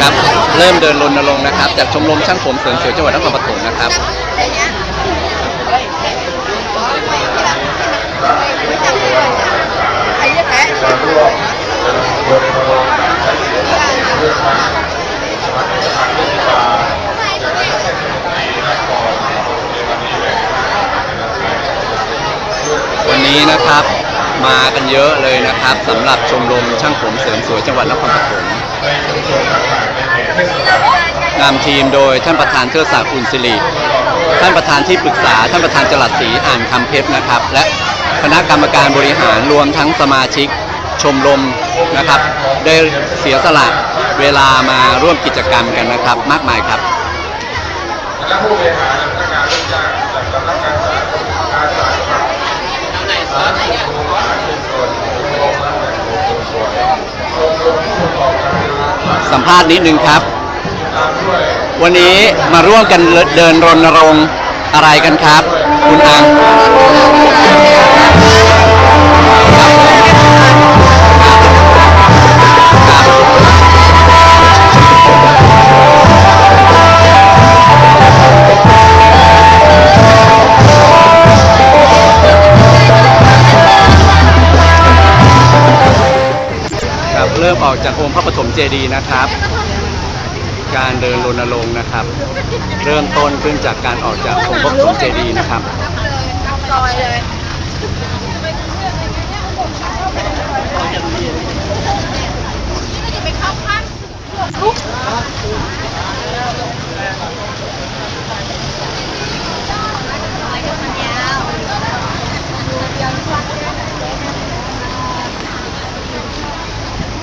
ครับเริ่มเดินรณรงค์นะครับจากชมรมช่างผมเสริมสวยจังหวัดนครปฐมนะครับวันนี้นะครับ มากันเยอะเลยนะครับสำหรับชมรมช่างผมเสริมสวยจังหวัดนครปฐมนำทีมโดยท่านประธานเทิดศักดิ์อุ่นสิริท่านประธานที่ปรึกษา ท่านประธานจรัสศรีอ่านคำเพชรนะครับ และคณะกรรมการบริหารรวมทั้งสมาชิกชมรมนะครับ ได้เสียสละเวลามาร่วมกิจกรรมกันนะครับ มากมายครับและผู้บริหารและพนักงานลูกจ้างจากสำนักงานสาธารณสุขอาสาสมัครสาธารณสุข สัมภาษณ์นิดนึงครับวยวันนี้มาร่วมกันเดินรณรงค์อะไรกันครับ คุณอัง เริ่มออกจากองค์พระปฐมเจดีย์นะครับ การเดินรณรงค์นะครับ เริ่มต้นขึ้นจากการออกจากองค์พระปฐมเจดีย์นะครับ ซอยเลย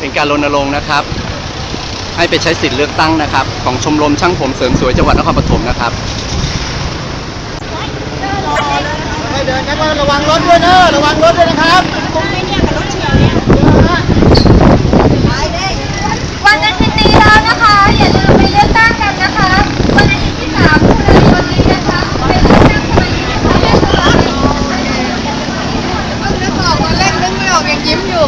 เป็นการรณรงค์นะครับ ให้ไปใช้สิทธิ์เลือกตั้งนะครับ ของชมรมช่างผมเสริมสวยจังหวัดนครปฐมนะครับไม่เดินครับระวังรถด้วยเนอะระวังรถด้วยนะครับวันอาทิตย์นี้แล้วนะคะ อย่าลืมไปเลือกตั้งกันนะคะ วันอาทิตย์ที่3พฤษภาคมนี้นะคะไปเลือกตั้งสมัยนี้นะคะเลือกตั้งสมัยนี้นะคะนึกออกตอนแรกนึกไม่ออกยังยิ้มอยู่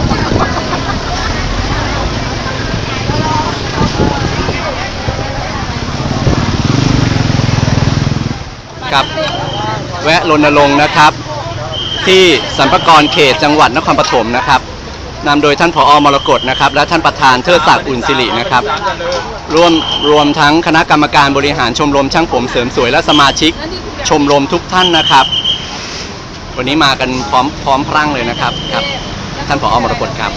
ครับ แวะรณรงค์นะครับ ที่สรรพกรเขตจังหวัดนครปฐมนะครับนำโดยท่านผอมรกตนะครับ และท่านประธานเทิดศักดิ์อุ่นสิรินะครับร่วมรวมทั้งคณะกรรมการบริหารชมรมช่างผมเสริมสวยและสมาชิก ชมรมทุกท่านนะครับ วันนี้มากันพร้อมพร้อมพรั่งเลยนะครับครับ ท่านผอมรกตครับ